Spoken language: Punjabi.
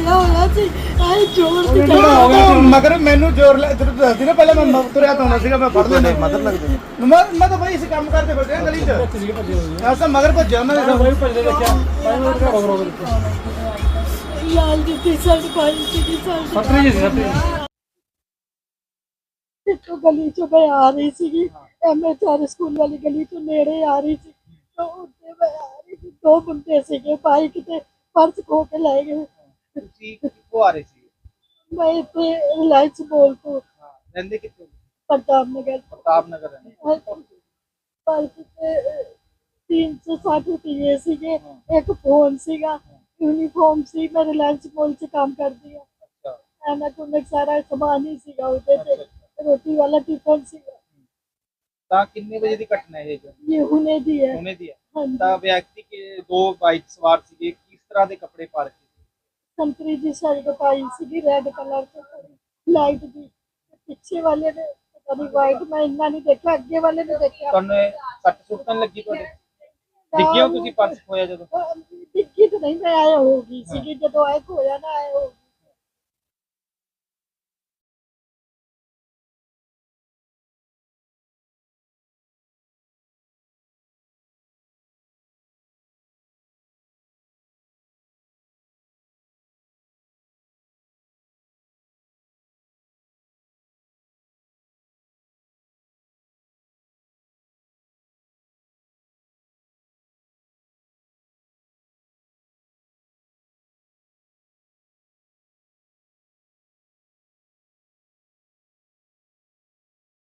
ਸੀ ਆਏ ਜ਼ੋਰ ਹੋ ਗਿਆ ਤੂੰ ਮਗਰ ਮੈਨੂੰ ਜ਼ੋਰ ਲੈ ਤੈਨੂੰ ਦੱਸਦੀ ਨਾ ਪਹਿਲਾਂ ਮੈਂ ਮ- ਤੁਰਿਆ ਤਾਂ ਹੋਣਾ ਸੀਗਾ ਮੈਂ ਫੜ ਲੈਂਦਾ। ਮਦਰ ਲੱਗਦੇ ਮੈਂ ਮੈਂ ਤਾਂ ਭਾਈ ਇਸ ਕੰਮ ਕਰਦੇ ਫਿਰਦੇ ਆ ਗਲੀ 'ਚ। ਐਸਾ ਮਗਰ ਭੱਜਿਆ ਉਹਨਾਂ ਦੇ ਕੋਈ ਭੱਜਦੇ ਦੇਖਿਆ ਪਾਣੀ ਉਹ ਰੋਗ ਰੋਗ ਦਿੱਤਾ ਲਾਲ ਦੀ ਟੀ-ਸ਼ਰਟ ਪਾਈ ਸੀ ਸਾਡੀ ਸਤਰੀ ਜੀ ਸੀ ਸਤਰੀ ਇੱਥੋਂ ਗਲੀ ਚੋਂ ਮੈਂ ਆ ਰਹੀ ਸੀਗੀ। ਐਮਐਚਆਰ ਸਕੂਲ ਵਾਲੀ ਗਲੀ ਤੋਂ ਨੇੜੇ ਆ ਰਹੀ ਸੀ। ਤਾਂ ਉੱਤੇ ਮੈਂ ਆ ਰਹੀ ਸੀ। ਦੋ ਮੁੰਡੇ ਸੀਗੇ ਬਾਈਕ ਤੇ ਪਰਸ ਖੋ ਕੇ ਲੈ ਗਏ। ਤੁਸੀਂ ਕਿੱਥੋਂ ਆ ਰਹੇ ਸੀ? ਮੈਂ ਇੱਥੇ ਰਿਲਾਇੰਸ ਤੋਂ ਹਾਂ ਰਹਿੰਦੇ ਕਿੱਥੇ? ਪ੍ਰਤਾਪ ਨਗਰ। ਪ੍ਰਤਾਪ ਨਗਰ ਰਹਿੰਦੇ ਪਰਸ ਤੇ 360 ਰੁਪਏ ਸੀਗੇ ਇੱਕ ਫੋਨ ਸੀਗਾ ਯੂਨੀਫਾਰਮ ਸੀ ਮੈਂ ਰਿਲਾਇੰਸ ਮੋਲ 'ਚ ਕੰਮ ਕਰਦੀ ਆ ਅੱਛਾ। ਐਨਾ ਕੋਲ ਸਾਰਾ ਸਮਾਨ ਹੀ ਸੀਗਾ ਉਹਦੇ ਤੇ ਰੋਟੀ ਵਾਲਾ ਟਿਫਨ ਸੀਗਾ। ਤਾਂ ਕਿੰਨੇ ਵਜੇ ਦੀ ਘਟਨਾ ਹੈ ਇਹ ਜੋ? ਇਹ ਹੁਣੇ ਦੀ ਹੈ। ਹੁਣੇ ਦੀ ਹੈ। ਤਾਂ ਵਿਅਕਤੀ ਕੇ ਦੋ ਬਾਈਕ ਸਵਾਰ ਸੀਗੇ ਕਿਸ ਤਰ੍ਹਾਂ ਦੇ ਕੱਪੜੇ ਪਾ ਸੀ ਸੰਤਰੀ ਦੀ ਸ਼ਰਟ ਪਾਈ ਸੀਗੀ ਰੈੱਡ ਕਲਰ ਤੇ ਲਾਈਟ ਦੀ। ਪਿੱਛੇ ਵਾਲੇ ਨੇ ਪਤਾ ਨਹੀਂ ਵਾਈਟ ਮੈਂ ਇੰਨਾ ਨਹੀਂ ਦੇਖਿਆ ਅੱਗੇ ਵਾਲੇ ਨੇ ਦੇਖਿਆ। ਤੁਹਾਨੂੰ ਇਹ ਸੱਟ ਸੁੱਟ ਤਾਂ ਨੀ ਲੱਗੀ ਤੁਹਾਡੇ? ਡਿੱਗੇ ਹੋ ਤੁਸੀਂ ਪਰਸ ਖੋਇਆ ਜਦੋਂ? ਡਿੱਗੀ ਤਾਂ ਨਹੀਂ ਮੈਂ ਆਇਆ ਹੋਗੀ ਸੀਗੀ ਜਦੋਂ ਆਏ ਹੋਇਆ ਨਾ ਆਏ ਹੋਗੀ